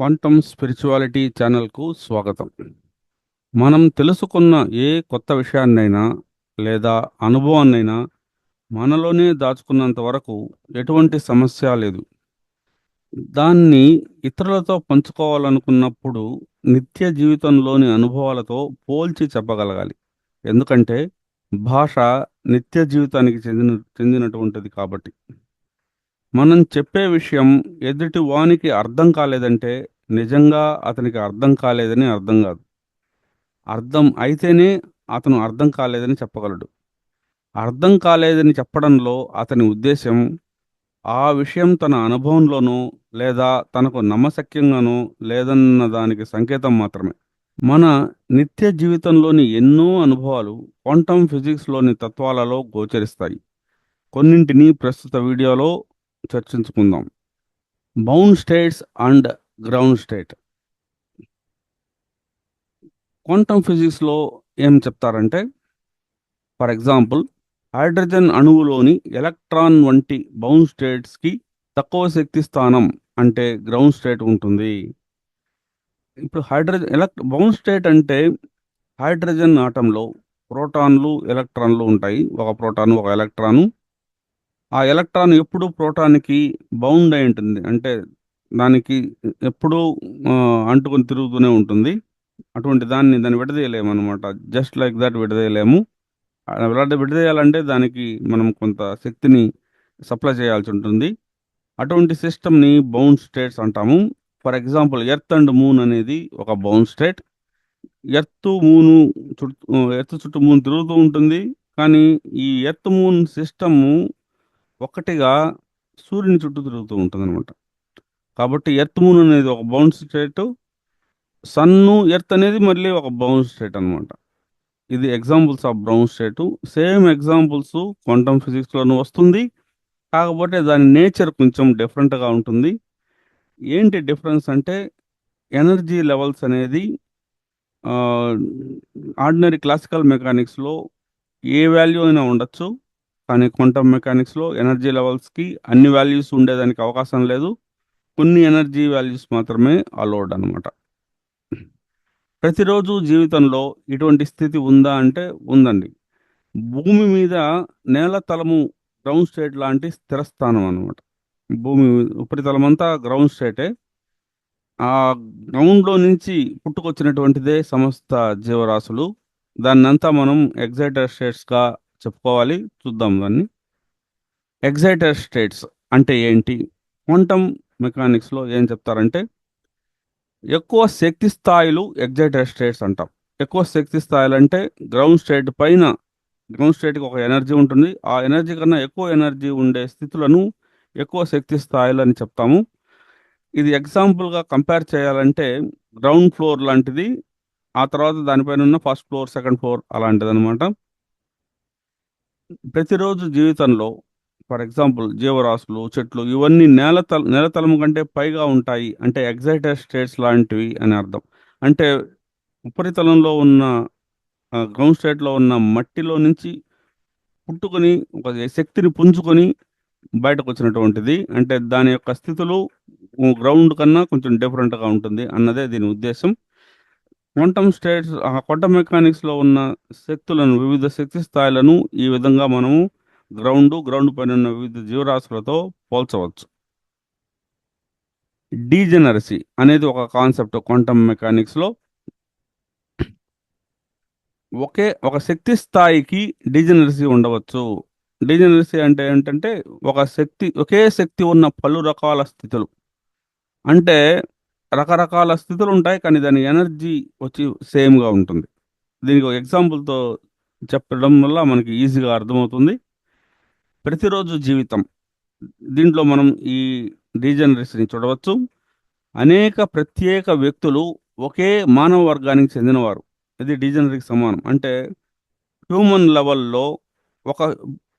Quantum spirituality ఛానల్కు స్వాగతం. మనం తెలుసుకున్న ఏ కొత్త విషయాన్నైనా లేదా అనుభవాన్నైనా మనలోనే దాచుకున్నంత వరకు ఎటువంటి సమస్య లేదు. దాన్ని ఇతరులతో పంచుకోవాలనుకున్నప్పుడు నిత్య జీవితంలోని అనుభవాలతో పోల్చి చెప్పగలగాలి. ఎందుకంటే భాష నిత్య జీవితానికి చెందిన చెందినటువంటిది కాబట్టి. మనం చెప్పే విషయం ఎదుటి వానికి అర్థం కాలేదంటే నిజంగా అతనికి అర్థం కాలేదని అర్థం కాదు. అర్థం అయితేనే అతను అర్థం కాలేదని చెప్పగలడు. అర్థం కాలేదని చెప్పడంలో అతని ఉద్దేశం ఆ విషయం తన అనుభవంలోనో లేదా తనకు నమ్మశక్యంగానో లేదన్న దానికి సంకేతం మాత్రమే. మన నిత్య జీవితంలోని ఎన్నో అనుభవాలు క్వాంటమ్ ఫిజిక్స్లోని తత్వాలలో గోచరిస్తాయి. కొన్నింటిని ప్రస్తుత వీడియోలో చర్చించుకుందాం. Bound states and ground state. Quantum ఫిజిక్స్లో ఏం చెప్తారంటే ఫర్ ఎగ్జాంపుల్ హైడ్రోజన్ అణువులోని ఎలక్ట్రాన్ వంటి బౌండ్ స్టేట్స్కి తక్కువ శక్తి స్థానం అంటే గ్రౌండ్ స్టేట్ ఉంటుంది. ఇప్పుడు హైడ్రోజన్ ఎలక్ట్ బౌండ్ స్టేట్ అంటే హైడ్రోజన్ ఆటంలో ప్రోటాన్లు ఎలక్ట్రాన్లు ఉంటాయి. ఒక ప్రోటాన్ ఒక ఎలక్ట్రాను. ఆ ఎలక్ట్రాన్ ఎప్పుడు ప్రోటాన్కి బౌండ్ అయి ఉంటుంది. అంటే దానికి ఎప్పుడూ అంటుకొని తిరుగుతూనే ఉంటుంది. అటువంటి దాన్ని దాన్ని విడదీయలేము అనమాట జస్ట్ లైక్ దట్ విడదీయలేము. అలాంటి విడదీయాలంటే దానికి మనం కొంత శక్తిని సప్లై చేయాల్సి ఉంటుంది. అటువంటి సిస్టమ్ని బౌండ్ స్టేట్స్ అంటాము. For example earth and moon అనేది ఒక బౌండ్ స్టేట్. ఎర్త్ మూను చుట్టూ ఎర్త్ చుట్టూ మూన్ తిరుగుతూ ఉంటుంది. కానీ ఈ ఎర్త్ మూన్ సిస్టము ఒక్కటిగా సూర్యుని చుట్టూ తిరుగుతూ ఉంటుంది అనమాట కాబట్టి ఎర్త్ మూన్ అనేది ఒక బౌండ్ స్టేట్ సన్ను ఎర్త్ అనేది మళ్ళీ ఒక బౌండ్ స్టేట్ అనమాట ఇది examples of brown state. Same examples quantum ఫిజిక్స్లోనూ వస్తుంది. కాకపోతే దాని నేచర్ కొంచెం డిఫరెంట్గా ఉంటుంది. ఏంటి డిఫరెన్స్ అంటే ఎనర్జీ లెవెల్స్ అనేది ఆర్డినరీ క్లాసికల్ మెకానిక్స్లో ఏ వాల్యూ అయినా ఉండొచ్చు. కానీ క్వాంటమ్ మెకానిక్స్లో ఎనర్జీ లెవెల్స్కి అన్ని వాల్యూస్ ఉండేదానికి అవకాశం లేదు. కొన్ని ఎనర్జీ వాల్యూస్ మాత్రమే అలౌడ్ అనమాట ప్రతిరోజు జీవితంలో ఇటువంటి స్థితి ఉందా అంటే ఉందండి. భూమి మీద నేల తలము గ్రౌండ్ స్టేట్ లాంటి స్థిరస్థానం అనమాట భూమి ఉపరితలం అంతా గ్రౌండ్ స్టేటే. ఆ గ్రౌండ్లో నుంచి పుట్టుకొచ్చినటువంటిదే సమస్త జీవరాశులు. దాన్నంతా మనం ఎగ్జైటర్ స్టేట్స్గా చెప్పుకోవాలి. చూద్దాం దాన్ని ఎగ్జైటర్ స్టేట్స్ అంటే ఏంటి? క్వాంటమ్ మెకానిక్స్లో ఏం చెప్తారంటే ఎక్కువ శక్తి స్థాయిలు ఎగ్జైటర్ స్టేట్స్ అంటాం. ఎక్కువ శక్తి స్థాయిలు అంటే గ్రౌండ్ స్టేట్ పైన గ్రౌండ్ స్టేట్కి ఒక ఎనర్జీ ఉంటుంది. ఆ ఎనర్జీ కన్నా ఎక్కువ ఎనర్జీ ఉండే స్థితులను ఎక్కువ శక్తి స్థాయిలు అని చెప్తాము. ఇది ఎగ్జాంపుల్గా కంపేర్ చేయాలంటే గ్రౌండ్ ఫ్లోర్ లాంటిది ఆ తర్వాత దానిపైన ఉన్న ఫస్ట్ ఫ్లోర్ సెకండ్ ఫ్లోర్ అలాంటిది అనమాట ప్రతిరోజు జీవితంలో ఫర్ ఎగ్జాంపుల్ జీవరాశులు చెట్లు ఇవన్నీ నేల తల నేలతలము కంటే పైగా ఉంటాయి అంటే ఎగ్జైటెడ్ స్టేట్స్ లాంటివి అని అర్థం. అంటే ఉపరితలంలో ఉన్న గ్రౌండ్ స్టేట్లో ఉన్న మట్టిలో నుంచి పుట్టుకొని ఒక శక్తిని పుంజుకొని బయటకు వచ్చినటువంటిది అంటే దాని యొక్క స్థితులు గ్రౌండ్ కన్నా కొంచెం డిఫరెంట్గా ఉంటుంది అన్నదే దీని ఉద్దేశం. క్వాంటమ్ స్టేట్స్ క్వాంటమ్ మెకానిక్స్లో ఉన్న శక్తులను వివిధ శక్తి స్థాయిలను ఈ విధంగా మనము గ్రౌండ్ గ్రౌండ్ పైన ఉన్న వివిధ జీవరాశులతో పోల్చవచ్చు. డీజెనరసీ అనేది ఒక కాన్సెప్ట్ క్వాంటమ్ మెకానిక్స్లో. ఒకే ఒక శక్తి స్థాయికి డీజెనరసీ ఉండవచ్చు. డీజెనరసీ అంటే ఏంటంటే ఒక శక్తి ఒకే శక్తి ఉన్న పలు రకాల స్థితులు. అంటే రకరకాల స్థితులు ఉంటాయి కానీ దాని ఎనర్జీ వచ్చి సేమ్గా ఉంటుంది. దీనికి ఒక ఎగ్జాంపుల్తో చెప్పడం వల్ల మనకి ఈజీగా అర్థమవుతుంది. ప్రతిరోజు జీవితం. దీంట్లో మనం ఈ డీజనరేషన్ని చూడవచ్చు. అనేక ప్రత్యేక వ్యక్తులు ఒకే మానవ వర్గానికి చెందినవారు. ఇది డీజనరీకి సమానం. అంటే హ్యూమన్ లెవెల్లో ఒక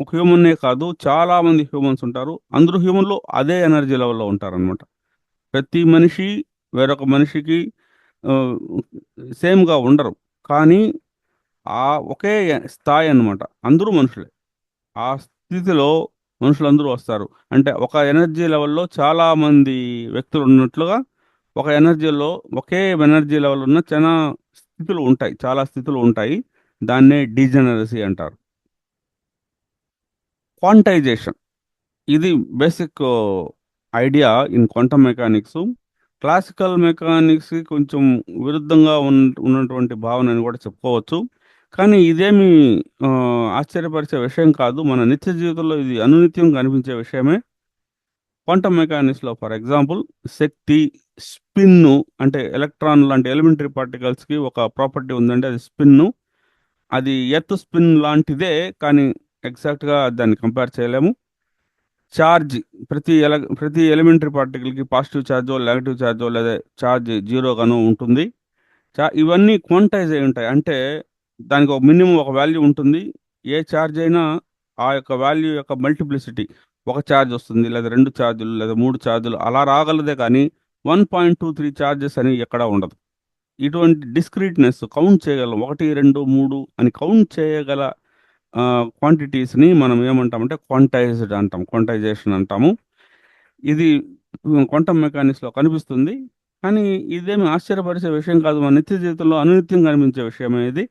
ఒక హ్యూమన్నే కాదు చాలా మంది హ్యూమన్స్ ఉంటారు. అందరూ హ్యూమన్లో అదే ఎనర్జీ లెవెల్లో ఉంటారనమాట ప్రతి మనిషి వేరొక మనిషికి సేమ్గా ఉండరు. కానీ ఆ ఒకే స్థాయి అన్నమాట. అందరూ మనుషులే. ఆ స్థితిలో మనుషులందరూ వస్తారు. అంటే ఒక ఎనర్జీ లెవెల్లో చాలా మంది వ్యక్తులు ఉన్నట్లుగా ఒక ఎనర్జీలో ఒకే ఎనర్జీ లెవెల్ ఉన్న చాలా స్థితులు ఉంటాయి. చాలా స్థితులు ఉంటాయి. దాన్నే డీజనరసీ అంటారు. క్వాంటైజేషన్. ఇది basic idea in quantum mechanics. Classical మెకానిక్స్కి కొంచెం విరుద్ధంగా ఉన్న ఉన్నటువంటి భావన అని కూడా చెప్పుకోవచ్చు. కానీ ఇదేమి ఆశ్చర్యపరిచే విషయం కాదు. మన నిత్య జీవితంలో ఇది అనునిత్యం కనిపించే విషయమే. క్వాంటమ్ మెకానిక్స్లో ఫర్ ఎగ్జాంపుల్ శక్తి స్పిన్ అంటే ఎలక్ట్రాన్ లాంటి ఎలిమెంటరీ పార్టికల్స్కి ఒక ప్రాపర్టీ ఉందంటే అది స్పిన్ అది ఎర్త్ స్పిన్ లాంటిదే కానీ ఎగ్జాక్ట్గా దాన్ని కంపేర్ చేయలేము. ఛార్జ్ ప్రతి ఎల ప్రతి ఎలిమెంటరీ పార్టికల్కి పాజిటివ్ ఛార్జో నెగటివ్ ఛార్జో లేదా ఛార్జ్ జీరోగానో ఉంటుంది. చా ఇవన్నీ క్వాంటైజ్ అయి ఉంటాయి. అంటే దానికి ఒక మినిమం ఒక వాల్యూ ఉంటుంది. ఏ ఛార్జ్ అయినా ఆ యొక్క వాల్యూ యొక్క మల్టిప్లిసిటీ ఒక ఛార్జ్ వస్తుంది. లేదా రెండు ఛార్జులు లేదా మూడు ఛార్జులు అలా రాగలదే కానీ one point two three charges అని ఎక్కడా ఉండదు. ఇటువంటి డిస్క్రీట్నెస్ కౌంట్ చేయగలం. ఒకటి రెండు మూడు అని కౌంట్ చేయగల క్వాంటిటీస్ని మనం ఏమంటామంటే క్వాంటైజ్డ్ అంటాం క్వాంటైజేషన్ అంటాము. ఇది క్వాంటమ్ మెకానిక్స్లో కనిపిస్తుంది. కానీ ఇదేమి ఆశ్చర్యపరిచే విషయం కాదు. మన నిత్య జీవితంలో అనునిత్యం కనిపించే విషయమే ఇది.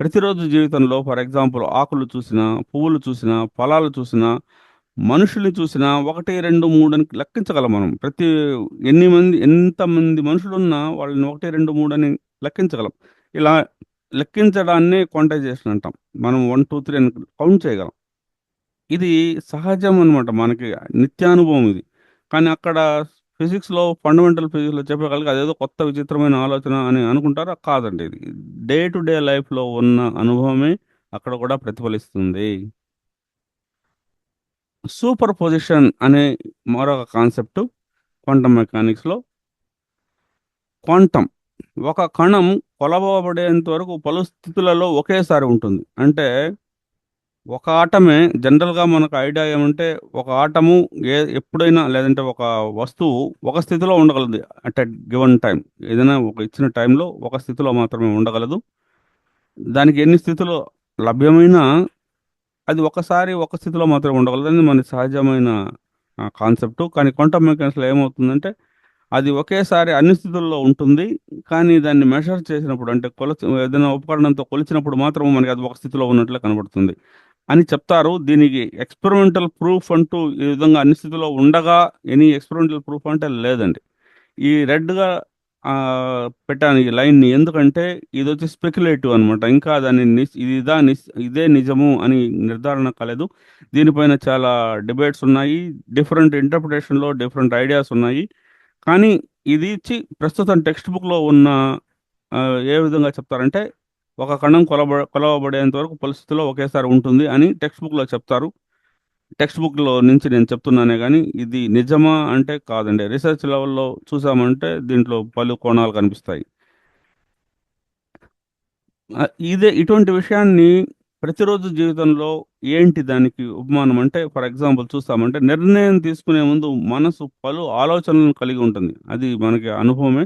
ప్రతిరోజు జీవితంలో ఫర్ ఎగ్జాంపుల్ ఆకులు చూసినా పువ్వులు చూసినా ఫలాలు చూసినా మనుషుల్ని చూసినా ఒకటి రెండు మూడు అని లెక్కించగలం మనం. ప్రతి ఎన్ని మంది ఎంతమంది మనుషులు ఉన్నా వాళ్ళని ఒకటి రెండు మూడు అని లెక్కించగలం. ఇలా లెక్కించడాన్ని క్వాంటైజేషన్ అంటాం. మనం వన్ టూ త్రీ అని కౌంట్ చేయగలం. ఇది సహజం అనమాట మనకి నిత్యానుభవం ఇది. కానీ అక్కడ ఫిజిక్స్లో ఫండమెంటల్ ఫిజిక్స్లో చెప్పగలిగి అదేదో కొత్త విచిత్రమైన ఆలోచన అని అనుకుంటారా? కాదండి ఇది. డే టు డే లైఫ్లో ఉన్న అనుభవమే అక్కడ కూడా ప్రతిఫలిస్తుంది. సూపర్ పొజిషన్ అనే మరొక కాన్సెప్ట్ క్వాంటమ్ మెకానిక్స్లో క్వాంటమ్ ఒక కణం కొలవబడేంత వరకు పలు స్థితులలో ఒకేసారి ఉంటుంది. అంటే ఒక ఆటమే జనరల్గా మనకు ఐడియా ఏమంటే ఒక ఆటము ఏ ఎప్పుడైనా లేదంటే ఒక వస్తువు ఒక స్థితిలో ఉండగలదు అట్ ఎట్ గివన్ టైం ఏదైనా ఒక ఇచ్చిన టైంలో ఒక స్థితిలో మాత్రమే ఉండగలదు. దానికి ఎన్ని స్థితులు లభ్యమైనా అది ఒకసారి ఒక స్థితిలో మాత్రమే ఉండగలదు. అనేది మన సహజమైన కాన్సెప్ట్. కానీ క్వాంటమ్ మెకానిక్స్లో ఏమవుతుందంటే అది ఒకేసారి అన్ని స్థితుల్లో ఉంటుంది. కానీ దాన్ని మెషర్ చేసినప్పుడు అంటే కొలచ ఏదైనా ఉపకరణంతో కొలిచినప్పుడు మాత్రం మనకి అది ఒక స్థితిలో ఉన్నట్లు కనబడుతుంది. అని చెప్తారు. దీనికి ఎక్స్పెరిమెంటల్ ప్రూఫ్ అంటూ ఈ విధంగా అన్ని స్థితిలో ఉండగా ఎనీ ఎక్స్పెరిమెంటల్ ప్రూఫ్ అంటే లేదండి. ఈ రెడ్గా పెట్టాను ఈ లైన్ని ఎందుకంటే ఇది వచ్చి స్పెక్యులేటివ్ అనమాట ఇంకా దాన్ని నిస్ ఇది ఇదా నిస్ ఇదే నిజము అని నిర్ధారణ కాలేదు. దీనిపైన చాలా డిబేట్స్ ఉన్నాయి. డిఫరెంట్ ఇంటర్ప్రిటేషన్లో డిఫరెంట్ ఐడియాస్ ఉన్నాయి. కానీ ఇది ఇచ్చి ప్రస్తుతం టెక్స్ట్ బుక్లో ఉన్న ఏ విధంగా చెప్తారంటే ఒక కణం కొలబ కొలవబడేంత వరకు పరిస్థితిలో ఒకేసారి ఉంటుంది అని టెక్స్ట్ బుక్లో చెప్తారు. టెక్స్ట్ బుక్లో నుంచి నేను చెప్తున్నానే కానీ ఇది నిజమా అంటే కాదండి. రీసెర్చ్ లెవెల్లో చూసామంటే దీంట్లో పలు కోణాలు కనిపిస్తాయి. ఇదే ఇటువంటి విషయాన్ని ప్రతిరోజు జీవితంలో ఏంటి దానికి ఉపమానం? అంటే ఫర్ ఎగ్జాంపుల్ చూస్తామంటే నిర్ణయం తీసుకునే ముందు మనసు పలు ఆలోచనలను కలిగి ఉంటుంది. అది మనకి అనుభవమే.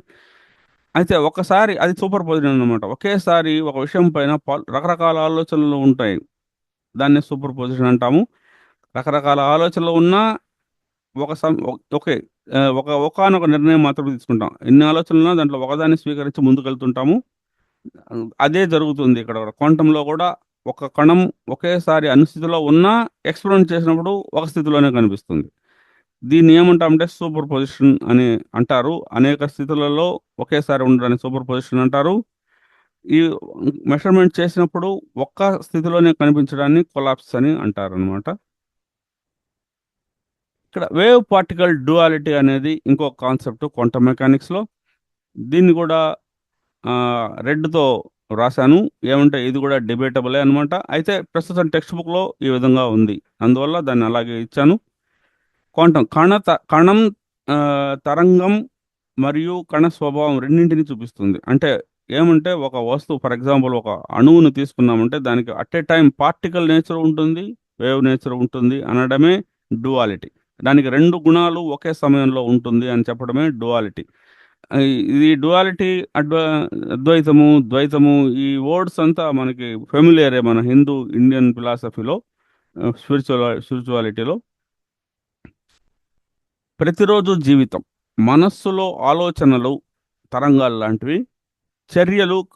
అయితే ఒకసారి అది సూపర్ పొజిషన్ అనమాట ఒకేసారి ఒక విషయం పైన పలు రకరకాల ఆలోచనలు ఉంటాయి. దాన్ని సూపర్ పొజిషన్ అంటాము. రకరకాల ఆలోచనలు ఉన్నా ఒక సం ఓకే ఒక ఒకనొక నిర్ణయం మాత్రమే తీసుకుంటాం. ఎన్ని ఆలోచనలున్నా దాంట్లో ఒకదాన్ని స్వీకరించి ముందుకెళ్తుంటాము. అదే జరుగుతుంది ఇక్కడ. కూడా క్వాంటంలో కూడా ఒక కణం ఒకేసారి అన్ని స్థితిలో ఉన్నా ఎక్స్పెరిమెంట్ చేసినప్పుడు ఒక స్థితిలోనే కనిపిస్తుంది. దీన్ని ఏమంటామంటే సూపర్ పొజిషన్ అని అంటారు. అనేక స్థితులలో ఒకేసారి ఉండడానికి సూపర్ పొజిషన్ అంటారు. ఈ మెషర్మెంట్ చేసినప్పుడు ఒక్క స్థితిలోనే కనిపించడాన్ని కొలాప్స్ అని అంటారు అనమాట ఇక్కడ వేవ్ పార్టికల్ డ్యువాలిటీ అనేది ఇంకో కాన్సెప్ట్ క్వాంటమ్ మెకానిక్స్లో. దీన్ని కూడా రెడ్తో రాశాను. ఏమంటే ఇది కూడా డిబేటబులే అనమాట అయితే ప్రస్తుతం టెక్స్ట్ బుక్లో ఈ విధంగా ఉంది. అందువల్ల దాన్ని అలాగే ఇచ్చాను. క్వాంటం కణ త- కణం తరంగం మరియు కణ స్వభావం రెండింటిని చూపిస్తుంది. అంటే ఏమంటే ఒక వస్తువు ఫర్ ఎగ్జాంపుల్ ఒక అణువును తీసుకున్నామంటే దానికి at a time particle nature ఉంటుంది వేవ్ నేచర్ ఉంటుంది అనడమే డువాలిటీ దానికి రెండు గుణాలు ఒకే సమయంలో ఉంటుంది అని చెప్పడమే డువాలిటీ ఇది డువాలిటీ అడ్వా అద్వైతము ద్వైతము ఈ వర్డ్స్ అంతా మనకి ఫెమిలియరే మన హిందూ ఇండియన్ ఫిలాసఫీలో స్పిరిచువల్ స్పిరిచువాలిటీలో ప్రతిరోజు జీవితం మనస్సులో ఆలోచనలు తరంగాలు లాంటివి చర్యలు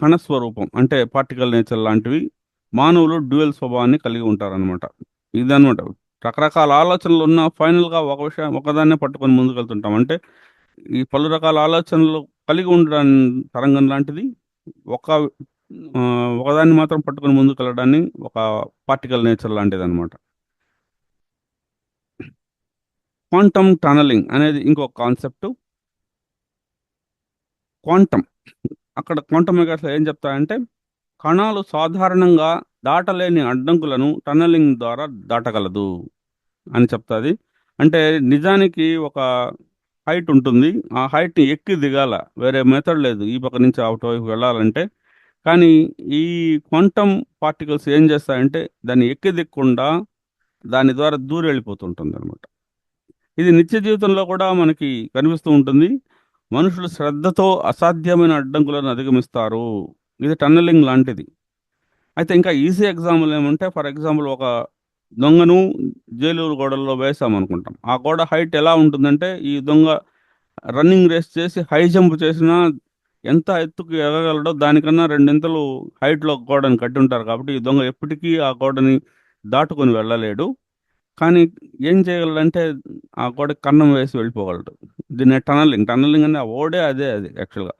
కణస్వరూపం అంటే పార్టికల్ నేచర్ లాంటివి మానవులు డ్యూయల్ స్వభావాన్ని కలిగి ఉంటారనమాట ఇదనమాట రకరకాల ఆలోచనలు ఉన్న ఫైనల్గా ఒక విషయం ఒకదాన్నే పట్టుకొని ముందుకెళ్తుంటాం. అంటే ఈ పలు రకాల ఆలోచనలు కలిగి ఉండడం తరంగం లాంటిది. ఒక ఒకదాన్ని మాత్రం పట్టుకొని ముందుకు వెళ్ళడాన్ని ఒక పార్టికల్ నేచర్ లాంటిది అనమాట క్వాంటమ్ టనలింగ్ అనేది ఇంకొక కాన్సెప్ట్. క్వాంటమ్ అక్కడ క్వాంటమ్ మెకానిక్స్లో ఏం చెప్తారంటే కణాలు సాధారణంగా దాటలేని అడ్డంకులను టనలింగ్ ద్వారా దాటగలదు అని చెప్తుంది. అంటే నిజానికి ఒక హైట్ ఉంటుంది. ఆ హైట్ని ఎక్కి దిగాల. వేరే మెథడ్ లేదు. ఈ పక్క నుంచి అవుట్ వైపు వెళ్ళాలంటే. కానీ ఈ క్వాంటమ్ పార్టికల్స్ ఏం చేస్తాయంటే దాన్ని ఎక్కి దిక్కుండా దాని ద్వారా దూరం వెళ్ళిపోతుంటుంది అనమాట ఇది నిత్య జీవితంలో కూడా మనకి కనిపిస్తూ ఉంటుంది. మనుషులు శ్రద్ధతో అసాధ్యమైన అడ్డంకులను అధిగమిస్తారు. ఇది టన్నలింగ్ లాంటిది. అయితే ఇంకా ఈజీ ఎగ్జాంపుల్ ఏమంటే ఫర్ ఎగ్జాంపుల్ ఒక దొంగను జేలూరు గోడల్లో వేసాం అనుకుంటాం ఆ గోడ హైట్ ఎలా ఉంటుందంటే ఈ దొంగ రన్నింగ్ రేస్ చేసి హై జంప్ చేసినా ఎంత ఎత్తుకు ఎగగలడో దానికన్నా రెండింతలు హైట్లో గోడని కట్టి ఉంటారు కాబట్టి ఈ దొంగ ఎప్పటికీ ఆ గోడని దాటుకొని వెళ్ళలేడు. కానీ ఏం చేయగలడంటే ఆ గోడకి కన్నం వేసి వెళ్ళిపోగలడు. దీన్ని టనలింగ్. టనలింగ్ అనే ఓడే అదే అది యాక్చువల్గా.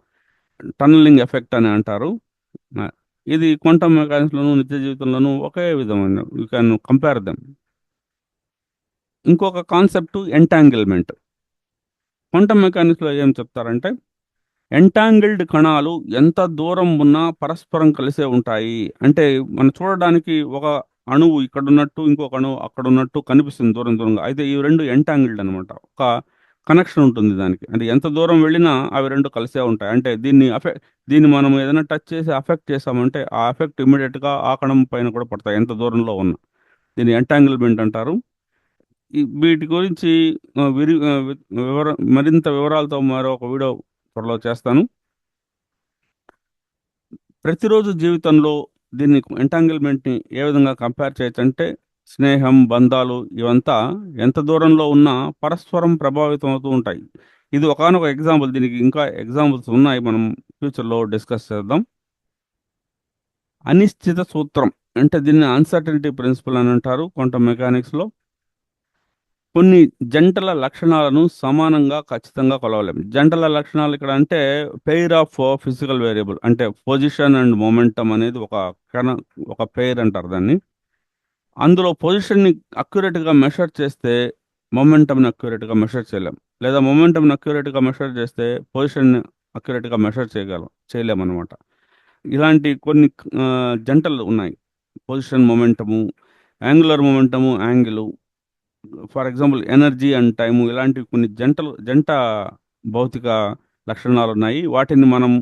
టనలింగ్ ఎఫెక్ట్ అని అంటారు. ఇది క్వాంటమ్ మెకానిక్స్లోను నిత్య జీవితంలోనూ ఒకే విధమైన యూ క్యాన్ కంపేర్ దెమ్. ఇంకొక కాన్సెప్ట్ ఎంటాంగిల్మెంట్. క్వాంటమ్ మెకానిక్స్లో ఏం చెప్తారంటే ఎంటాంగిల్డ్ కణాలు ఎంత దూరం ఉన్నా పరస్పరం కలిసే ఉంటాయి. అంటే మనం చూడడానికి ఒక అణువు ఇక్కడ ఉన్నట్టు ఇంకొక అణువు అక్కడ ఉన్నట్టు కనిపిస్తుంది దూరం దూరంగా. అయితే ఈ రెండు ఎంటాంగిల్డ్ అనమాట ఒక కనెక్షన్ ఉంటుంది దానికి. అంటే ఎంత దూరం వెళ్ళినా అవి రెండు కలిసే ఉంటాయి. అంటే దీన్ని అఫెక్ట్ దీన్ని మనం ఏదైనా టచ్ చేసి అఫెక్ట్ చేసామంటే ఆ అఫెక్ట్ ఇమీడియట్గా ఆ కణం పైన కూడా పడతాయి ఎంత దూరంలో ఉన్నా. దీన్ని ఎంటాంగిల్మెంట్ అంటారు. వీటి గురించి విరి వివర మరింత వివరాలతో మరో ఒక వీడియో త్వరలో చేస్తాను. ప్రతిరోజు జీవితంలో దీన్ని ఎంటాంగిల్మెంట్ని ఏ విధంగా కంపేర్ చేయొచ్చంటే స్నేహం బంధాలు ఇవంతా ఎంత దూరంలో ఉన్నా పరస్పరం ప్రభావితం అవుతూ ఉంటాయి. ఇది ఒకనొక ఎగ్జాంపుల్. దీనికి ఇంకా ఎగ్జాంపుల్స్ ఉన్నాయి. మనం ఫ్యూచర్లో డిస్కస్ చేద్దాం. అనిశ్చిత సూత్రం అంటే దీన్ని అన్సర్టనిటీ ప్రిన్సిపల్ అని అంటారు కొంత మెకానిక్స్లో. కొన్ని జంటల లక్షణాలను సమానంగా ఖచ్చితంగా కొలవలేం. జంటల లక్షణాలు ఇక్కడ అంటే పెయిర్ ఆఫ్ ఫిజికల్ వేరియబుల్ అంటే పొజిషన్ అండ్ మొమెంటం అనేది ఒక కణ ఒక పెయిర్ అంటారు దాన్ని. అందులో పొజిషన్ని అక్యురేట్గా మెషర్ చేస్తే మొమెంటమ్ని అక్యురేట్గా మెషర్ చేయలేం. లేదా మొమెంటమ్ని అక్యురేట్గా మెషర్ చేస్తే పొజిషన్ని అక్యురేట్గా మెషర్ చేయగలం చేయలేమన్నమాట. ఇలాంటి కొన్ని జంటలు ఉన్నాయి. Position momentum angular momentum angle for example energy and time ఇలాంటి కొన్ని జంటలు జంట భౌతిక లక్షణాలు ఉన్నాయి వాటిని మనం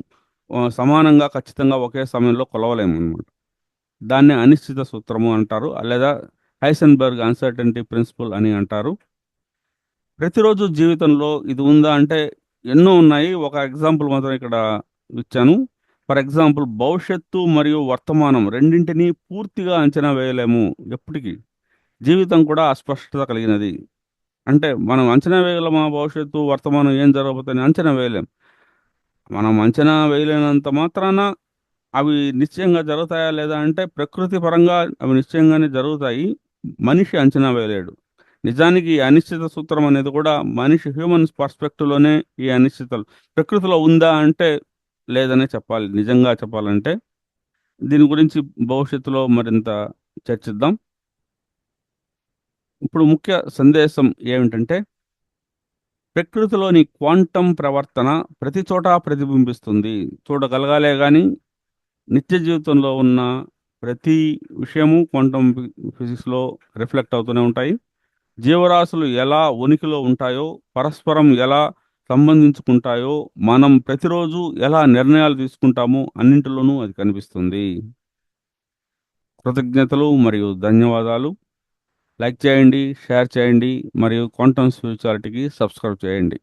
సమానంగా ఖచ్చితంగా ఒకే సమయంలో కొలవలేము అనమాట దాన్ని అనిశ్చిత సూత్రము అంటారు లేదా హైసన్బర్గ్ అన్సర్టనిటీ ప్రిన్సిపల్ అని అంటారు. ప్రతిరోజు జీవితంలో ఇది ఉందా అంటే ఎన్నో ఉన్నాయి. ఒక ఎగ్జాంపుల్ మాత్రం ఇక్కడ ఇచ్చాను. ఫర్ ఎగ్జాంపుల్ భవిష్యత్తు మరియు వర్తమానం రెండింటినీ పూర్తిగా అంచనా వేయలేము ఎప్పటికీ. జీవితం కూడా అస్పష్టత కలిగినది. అంటే మనం అంచనా వేయగలమా భవిష్యత్తు వర్తమానం ఏం జరగబోతుందని అంచనా వేయలేం. మనం అంచనా వేయలేనంత మాత్రాన అవి నిశ్చయంగా జరుగుతాయా లేదా అంటే ప్రకృతి పరంగా అవి నిశ్చయంగానే జరుగుతాయి. మనిషి అంచనా వేయలేడు. నిజానికి ఈ అనిశ్చిత సూత్రం అనేది కూడా మనిషి హ్యూమన్ పర్స్పెక్టివ్లోనే ఈ అనిశ్చితలు. ప్రకృతిలో ఉందా అంటే లేదనే చెప్పాలి. నిజంగా చెప్పాలంటే దీని గురించి భవిష్యత్తులో మరింత చర్చిద్దాం. ఇప్పుడు ముఖ్య సందేశం ఏమిటంటే ప్రకృతిలోని క్వాంటం ప్రవర్తన ప్రతి చోట ప్రతిబింబిస్తుంది. చూడగలగాలే కానీ నిత్య జీవితంలో ఉన్న ప్రతి విషయము క్వాంటమ్ ఫిజిక్స్లో రిఫ్లెక్ట్ అవుతూనే ఉంటాయి. జీవరాశులు ఎలా ఉనికిలో ఉంటాయో పరస్పరం ఎలా సంబంధించుకుంటాయో మనం ప్రతిరోజు ఎలా నిర్ణయాలు తీసుకుంటామో అన్నింటిలోనూ అది కనిపిస్తుంది. కృతజ్ఞతలు మరియు ధన్యవాదాలు. లైక్ చేయండి షేర్ చేయండి మరియు క్వాంటమ్ స్పిరిచువాలిటీకి సబ్స్క్రైబ్ చేయండి.